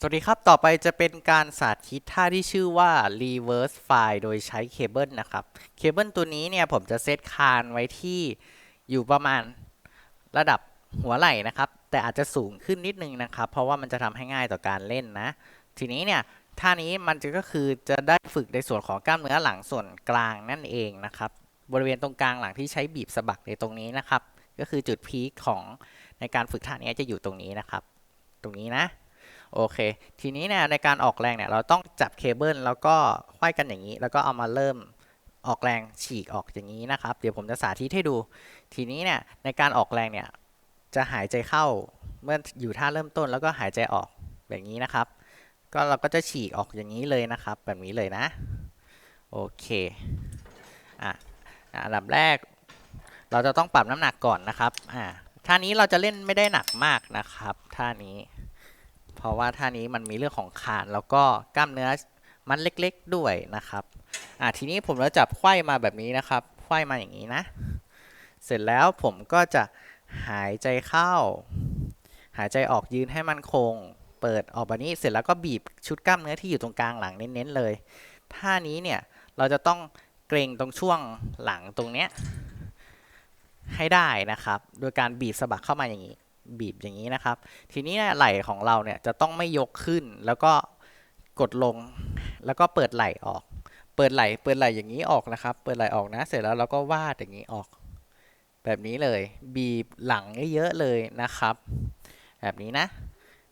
สวัสดีครับ ต่อไปจะเป็นการสาธิตท่าที่ชื่อว่า reverse file โดยใช้เคเบิลนะครับ เคเบิลตัวนี้เนี่ยผมจะเซตคานไว้ที่อยู่ประมาณระดับหัวไหล่นะครับ แต่อาจจะสูงขึ้นนิดนึงนะครับ เพราะว่ามันจะทำให้ง่ายต่อการเล่นนะ ทีนี้เนี่ยท่านี้มันจะก็คือจะได้ฝึกในส่วนของกล้ามเนื้อหลังส่วนกลางนั่นเองนะครับ บริเวณตรงกลางหลังที่ใช้บีบสะบักในตรงนี้นะครับ ก็คือจุดพีคของในการฝึกท่านี้จะอยู่ตรงนี้นะครับ ตรงนี้นะ โอเค ทีนี้เนี่ยในการออกแรงเนี่ยเราต้องจับเคเบิลแล้วก็ควายกันอย่างนี้ แล้วก็เอามาเริ่มออกแรงฉีกออกอย่างนี้นะครับ เดี๋ยวผมจะสาธิตให้ดู ทีนี้เนี่ยในการออกแรงเนี่ยจะหายใจเข้าเมื่ออยู่ท่าเริ่มต้นแล้วก็หายใจออกแบบนี้นะครับ ก็เราก็จะฉีกออกอย่างนี้เลยนะครับ แบบนี้เลยนะ โอเคอะอันดับแรก เราจะต้องปรับน้ำหนักก่อนนะครับอ่าท่านี้เราจะเล่นไม่ได้หนักมากนะครับ ท่านี้ เพราะว่าท่านี้มันมีเรื่องของคานแล้วก็กล้ามเนื้อมันเล็กๆด้วยนะครับอะทีนี้ผมจะจับไขว้มาแบบนี้นะครับไขว้มาอย่างนี้นะ เสร็จแล้วผมก็จะหายใจเข้า หายใจออกยืนให้มันคง เปิดออกแบบนี้เสร็จแล้วก็บีบชุดกล้ามเนื้อที่อยู่ตรงกลางหลังเน้นๆเลยท่านี้เนี่ยเราจะต้องเกรงตรงช่วงหลังตรงเนี้ยให้ได้นะครับ โดยการบีบสะบักเข้ามาอย่างนี้ บีบอย่างนี้นะครับ ทีนี้ไหล่ของเราเนี่ยจะต้องไม่ยกขึ้นแล้วก็กดลงแล้วก็เปิดไหล่ออก เปิดไหล่เปิดไหล่อย่างนี้ออกนะครับ เปิดไหล่ออกนะ เสร็จแล้วเราก็วาดอย่างนี้ออก แบบนี้เลย บีบหลังเยอะๆเลยนะครับ แบบนี้นะ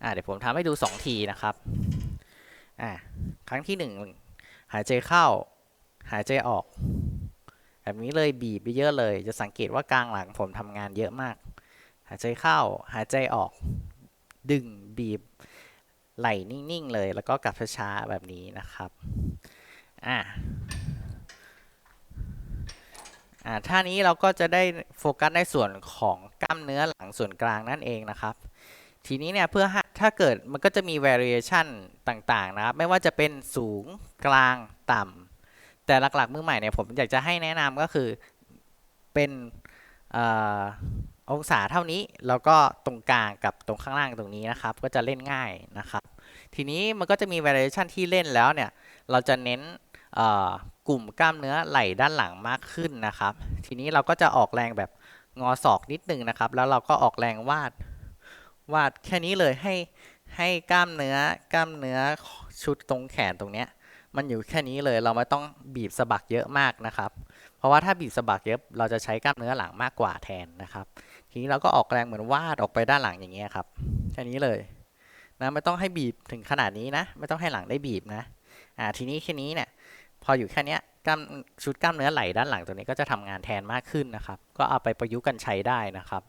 อ่าเดี๋ยวผมทำให้ดูสองทีนะครับอ่าครั้งที่หนึ่งหายใจเข้า หายใจออก แบบนี้เลยบีบไปเยอะเลย จะสังเกตว่ากลางหลังผมทำงานเยอะมาก หายใจเข้าหายใจออก ดึงบีบ ไหลนิ่งๆเลย แล้วก็กลับช้าๆแบบนี้นะครับ อ่าอ่าท่านี้เราก็จะได้โฟกัสในส่วนของกล้ามเนื้อหลังส่วนกลางนั่นเองนะครับ ทีนี้เนี่ยเพื่อถ้าเกิดมันก็จะมี variation ต่างๆนะครับ ไม่ว่าจะเป็นสูงกลางต่ำแต่หลักๆมือใหม่เนี่ยผมอยากจะให้แนะนำก็คือเป็นเอ่อ องศาเท่านี้แล้วก็ตรงกลางกับตรงข้างล่างตรงนี้นะครับ ก็จะเล่นง่ายนะครับ ทีนี้มันก็จะมี variation ที่เล่นแล้วเนี่ย เราจะเน้นกลุ่มกล้ามเนื้อไหล่ด้านหลังมากขึ้นนะครับ ทีนี้เราก็จะออกแรงแบบงอศอกนิดนึงนะครับ แล้วเราก็ออกแรงวาดวาดแค่นี้เลยให้ให้กล้ามเนื้อกล้ามเนื้อชุดตรงแขนตรงเนี้ย มันอยู่แค่นี้เลยเราไม่ต้องบีบสะบักเยอะมากนะครับ เพราะว่าถ้าบีบสะบักเยอะเราจะใช้กล้ามเนื้อหลังมากกว่าแทนนะครับ ทีนี้เราก็ออกแรงเหมือนวาดออกไปด้านหลังอย่างเงี้ยครับแค่นี้เลยนะไม่ต้องให้บีบถึงขนาดนี้นะ ไม่ต้องให้หลังได้บีบนะอ่าทีนี้แค่นี้เนี่ยพออยู่แค่เนี้ยกล้ามชุดกล้ามเนื้อไหล่ด้านหลังตัวนี้ก็จะทำงานแทนมากขึ้นนะครับ ก็เอาไปประยุกต์กันใช้ได้นะครับ